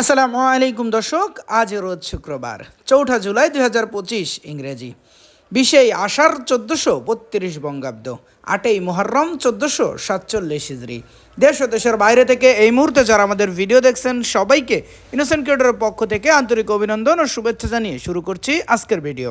আসসালামু আলাইকুম দর্শক, আজ রোজ শুক্রবার, চৌঠা জুলাই দুই হাজার পঁচিশ ইংরেজি। বিশেই আষাঢ় চোদ্দোশো বত্রিশ বঙ্গাব্দ, আটই মোহরম চোদ্দোশো সাতচল্লিশ হিজড়ি। দেশ ও দেশের বাইরে থেকে এই মুহূর্তে যারা আমাদের ভিডিও দেখছেন, সবাইকে ইনোসেন্ট ক্রিয়েটরের পক্ষ থেকে আন্তরিক অভিনন্দন ও শুভেচ্ছা জানিয়ে শুরু করছি আজকের ভিডিও।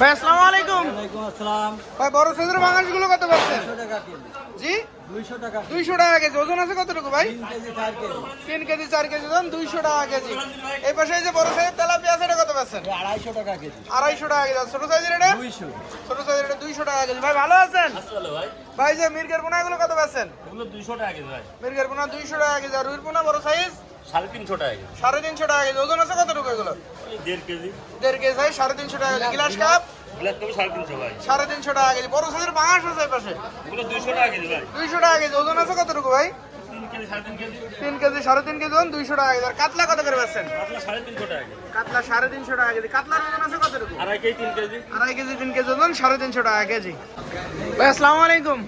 ভাই আসসালামু আলাইকুম। ওয়ালাইকুম আসসালাম। ভাই বড় সাইজের বাঙালিগুলো কত পাচ্ছেন? দুশো টাকা কেজি। জি? দুইশো টাকা দুইশো টাকা কেজি। ওজন আছে কতটুকু ভাই? তিন কেজি চার কেজি। তিন কেজি চার কেজি ওজন দুইশো টাকা কেজি। এই পাশে এই যে বড় সাইজের তেলাপিয়া আছে এটা কত পাচ্ছেন? এটা আড়াইশো টাকা কেজি। আড়াইশো টাকা কেজি। ছোট সাইজের এটা? দুইশো। ছোট সাইজের এটা দুইশো টাকা কেজি। ভাই ভালো আছেন? ভাই। ভাই যে মির্গের পোনা এগুলো কত পাচ্ছেন? এগুলো দুইশো টাকা কেজি ভাই। মির্গের পোনা দুইশো টাকা কেজি। আর রুইর পোনা বড় সাইজ? সাড়ে তিনশো টাকা কেজি। সাড়ে তিনশো টাকা কেজি। ওজন আছে কতটুকু এগুলো দেড় কেজি। দেড় কেজি সাড়ে তিনশো টাকা কেজি। Glass cup? গ্লাস কপি সাড়ে তিনশো ভাই। সাড়ে তিনশো টাকা কেজি। বড় সাইজের বাঙাশ আছে পাশে দুইশো টাকা কেজি ভাই। দুইশো টাকা কেজি। ওজন আছে কতটুকু ভাই? তিন কেজি সাড়ে তিন কেজি দুইশো টাকা কেজি। আর কাতলা কত করে পাচ্ছেন আপনার সাড়ে তিনশো টাকা কেজি। কাতলা সাড়ে তিনশো টাকা কেজি। কাতলার ওজন আছে কতটুকু? আড়াই কেজি তিন কেজি। আড়াই কেজি তিন কেজি ওজন সাড়ে তিনশো টাকা কেজি। ভাই আসসালামু আলাইকুম।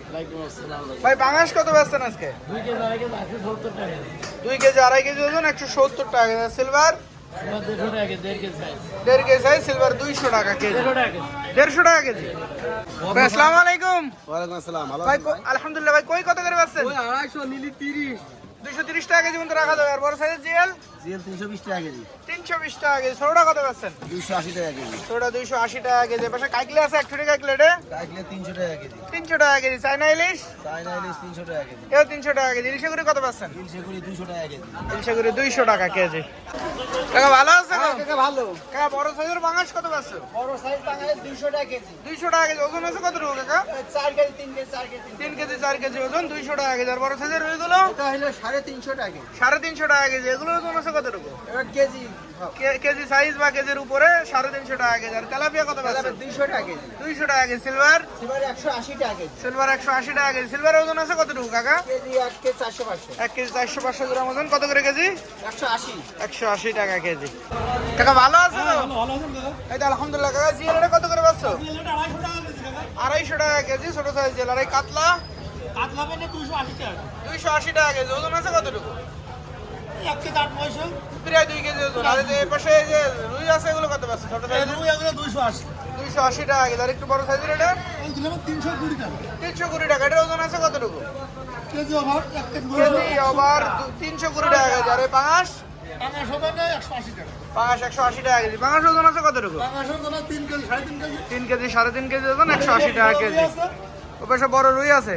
ভাই বাঙাশ কত বেচছেন আজকে? দুই কেজি আড়াই কেজি একশো সত্তর টাকা দুই কেজি আড়াই কেজি ওজন একশো সত্তর টাকা কেজি। সিলভার দেড় কেজি সাইজ সিলভার দুইশো টাকা কেজি। দেড়শো টাকা কেজি। ভাই আসসালামু আলাইকুম। ওয়ালাইকুম আসসালাম ভাই আলহামদুলিল্লাহ ভাই কই কত করে আসছেন আড়াইশো নিলি তিরিশ। দুইশো তিরিশ টাকা কেজি মতো রাখা যাবে আর বড় সাইজের জিএল জিএল তিনশো বিশ টাকা কেজি তিনশো বিশ টাকা কেজি ছোটটা কত বেচছেন দুইশো আশি টাকা কেজি ছোটটা দুইশো আশি টাকা কেজি পাশে কাইকলে আছে এক ছুটি কাইকলে রে কাকলে তিনশো টাকা কেজি তিনশো টাকা কেজি চাইনা ইলিশ চাইনা ইলিশ তিনশো টাকা কেজি এও তিনশো টাকা কেজি ইলিশে করে কত পাচ্ছেন তিনশো কুড়ি দুইশো টাকা কেজি ইলিশে করে দুইশো টাকা কেজি কাকা ভালো আছে? কাকা ভালো কাকা বড় সাইজের বাঙাশ কত পাচ্ছ বড় সাইজ টাঙ্গালে দুইশো টাকা কেজি দুইশো টাকা কেজি ওজন আছে কত টাকা কাকা চার কেজি তিন কেজি চার কেজি তিন কেজি চার কেজি ওজন দুইশো টাকা কেজি আর বড় সাইজের ওইগুলো এটা হলো সাড়ে তিনশো টাকা কেজি। সাড়ে তিনশো টাকা কেজি এগুলো ওজন আছে কতটুকু? এবার কেজি কেজি সাইজ বা কেজির উপরে সাড়ে তিনশো টাকা কেজি আর তেলাপিয়া কত দুইশো টাকা কেজি। দুইশো টাকা কেজি সিলভার এবার একশো আশি টাকা কেজি। সিলভার একশো আশি টাকা কেজি সিলভার ওজন আছে কতটুকু কাকা? কেজি এক কেজি চারশো পাঁচশো। এক কেজি চারশো পাঁচশো গ্রাম ওজন কত করে কেজি? একশো আশি। একশো আশি টাকা কেজি। কাকা ভালো আছে? এই তো আলহামদুলিল্লাহ কাকা জিএলটা কত করে পাচ্ছ? আড়াইশো টাকা কেজি ছোট সাইজ জেল আর এই কাতলা? দুইশো আশি টাকা। কেজি ওজন আছে কতটুকু? প্রায় দুই কেজি ওজন। আর এই যে পাশে যে রুই আছে এগুলো কত পাচ্ছ? ছোট সাইজ দুইশো আশি। টাকা কেজি। আর একটু বড় সাইজের এটা? তিনশো কুড়ি টাকা। এটার ওজন আছে কতটুকু? কেজি ওভার তিনশো কুড়ি টাকা কেজি। আর এই পাঙাশ? পাঙাশ একশো আশি টাকা। কেজি। পাঙাশ ওজন আছে কতটুকু? তিন কেজি সাড়ে তিন কেজি। ওজন একশো আশি টাকা কেজি। ও পাশে বড় রুই আছে?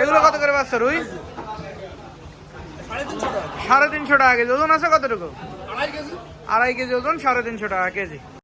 এগুলো কত করে পাচ্ছ রুই? সাড়ে তিনশো টাকা কেজি। ওজন আছে কতটুকু? আড়াই কেজি ওজন সাড়ে তিনশো টাকা কেজি।